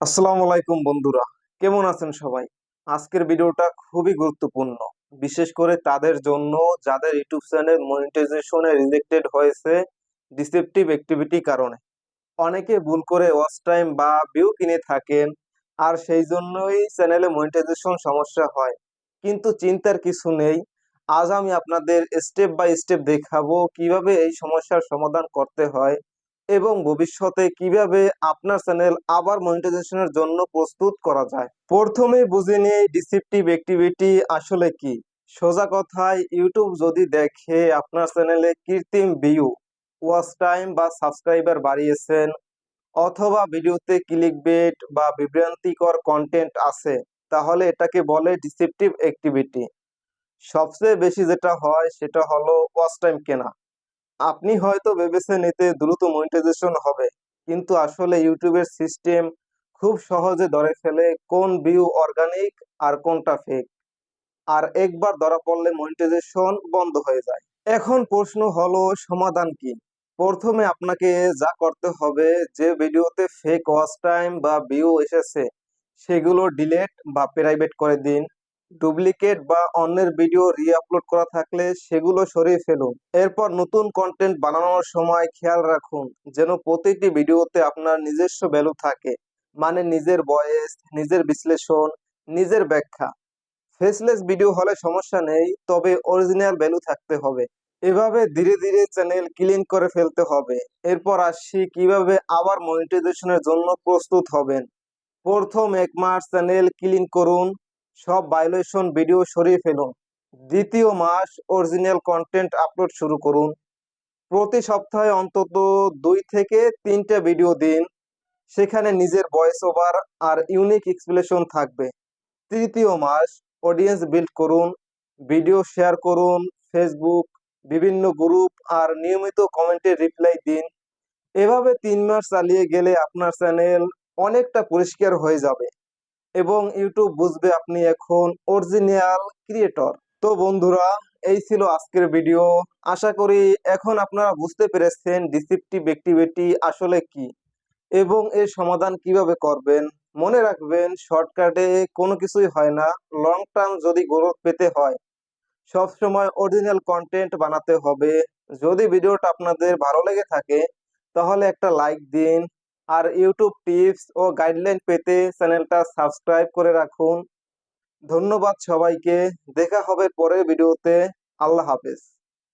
আসসালামু আলাইকুম বন্ধুরা, কেমন আছেন সবাই? আজকের ভিডিওটা খুবই গুরুত্বপূর্ণ। বিশেষ করে তাদের জন্য যাদের ইউটিউব চ্যানেল মনিটাইজেশনে রিজেক্টেড হয়েছে ডিসেপটিভ অ্যাক্টিভিটি কারণে। অনেকে ভুল করে ওয়াচ টাইম বা ভিউ কিনে থাকেন, আর সেই জন্যই চ্যানেলে মনিটাইজেশন সমস্যা হয়। কিন্তু চিন্তার কিছু নেই, আজ আমি আপনাদের স্টেপ বাই স্টেপ দেখাবো কীভাবে এই সমস্যার সমাধান করতে হয় এবং ভবিষ্যতে কীভাবে আপনার চ্যানেল আবার মনিটাইজেশনের জন্য প্রস্তুত করা যায়। প্রথমে বুঝে নিই ডিসিপটিভ অ্যাক্টিভিটি আসলে কি। সোজা কথায়, ইউটিউব যদি দেখে আপনার চ্যানেলে কৃত্রিম ভিউ, ওয়াচ টাইম বা সাবস্ক্রাইবার বাড়িয়েছেন, অথবা ভিডিওতে ক্লিকবেট বা বিভ্রান্তিকর কন্টেন্ট আছে, তাহলে এটাকে বলে ডিসিপটিভ অ্যাক্টিভিটি। সবচেয়ে বেশি যেটা হয় সেটা হলো ওয়াচ টাইম কেনা। আপনি হয়তো ভেবেছেন এতে দ্রুত মনিটাইজেশন হবে, কিন্তু আসলে ইউটিউবের সিস্টেম খুব সহজে ধরে ফেলে কোন ভিউ অর্গানিক আর কোনটা ফেক আর একবার ধরা পড়লে মনিটাইজেশন বন্ধ হয়ে যায়। এখন প্রশ্ন হলো, সমাধান কি? প্রথমে আপনাকে যা করতে হবে, যে ভিডিওতে ফেক ওয়াচ টাইম বা ভিউ এসেছে, সেগুলো ডিলেট বা প্রাইভেট করে দিন। ডুপ্লিকেট বা অন্যের ভিডিও রিআপলোড করা থাকলে সেগুলো সরিয়ে ফেলুন। এরপর নতুন কন্টেন্ট বানানোর সময় খেয়াল রাখুন যেন প্রতিটি ভিডিওতে আপনার নিজস্ব ভ্যালু থাকে মানে নিজের ভয়েস নিজের বিশ্লেষণ, নিজের ব্যাখ্যা। ফেসলেস ভিডিও হলে সমস্যা নেই, তবে অরিজিনাল ভ্যালু থাকতে হবে। এভাবে ধীরে ধীরে চ্যানেল ক্লিন করে ফেলতে হবে। এরপর আসছি কীভাবে আবার মনিটাইজেশনের জন্য প্রস্তুত হবেন। প্রথম এক মাস চ্যানেল ক্লিন করুন। সব ভায়োলেশন ভিডিও সরিয়ে ফেলুন। দ্বিতীয় মাস অরিজিনাল কন্টেন্ট আপলোড শুরু করুন। প্রতি সপ্তাহে অন্তত দুই থেকে তিনটা ভিডিও দিন। সেখানে নিজের ভয়েস ওভার আর ইউনিক এক্সপ্লেশন থাকবে। তৃতীয় মাস অডিয়েন্স বিল্ড করুন। ভিডিও শেয়ার করুন। ফেসবুক বিভিন্ন গ্রুপ আর নিয়মিত কমেন্টে রিপ্লাই দিন। এভাবে তিন মাস চালিয়ে গেলে আপনার চ্যানেল অনেকটা পরিষ্কার হয়ে যাবে। এবং ইউটিউব বুঝবে আপনি এখন অরিজিনাল ক্রিয়েটর তো বন্ধুরা, এই ছিল আজকের ভিডিও আশা করি এখন আপনারা বুঝতে পেরেছেন ডিসিপটিভ অ্যাক্টিভিটি আসলে কি এবং এর সমাধান কীভাবে করবেন। মনে রাখবেন শর্টকাটে কোনো কিছুই হয় না লং টার্ম যদি গ্রোথ পেতে হয় সব সময় অরিজিনাল কন্টেন্ট বানাতে হবে। যদি ভিডিওটা আপনাদের ভালো লেগে থাকে, তাহলে একটা লাইক দিন আর ইউটিউব টিপস ও গাইডলাইন পেতে চ্যানেলটা সাবস্ক্রাইব করে রাখুন। ধন্যবাদ সবাইকে। দেখা হবে পরের ভিডিওতে আল্লাহ হাফেজ।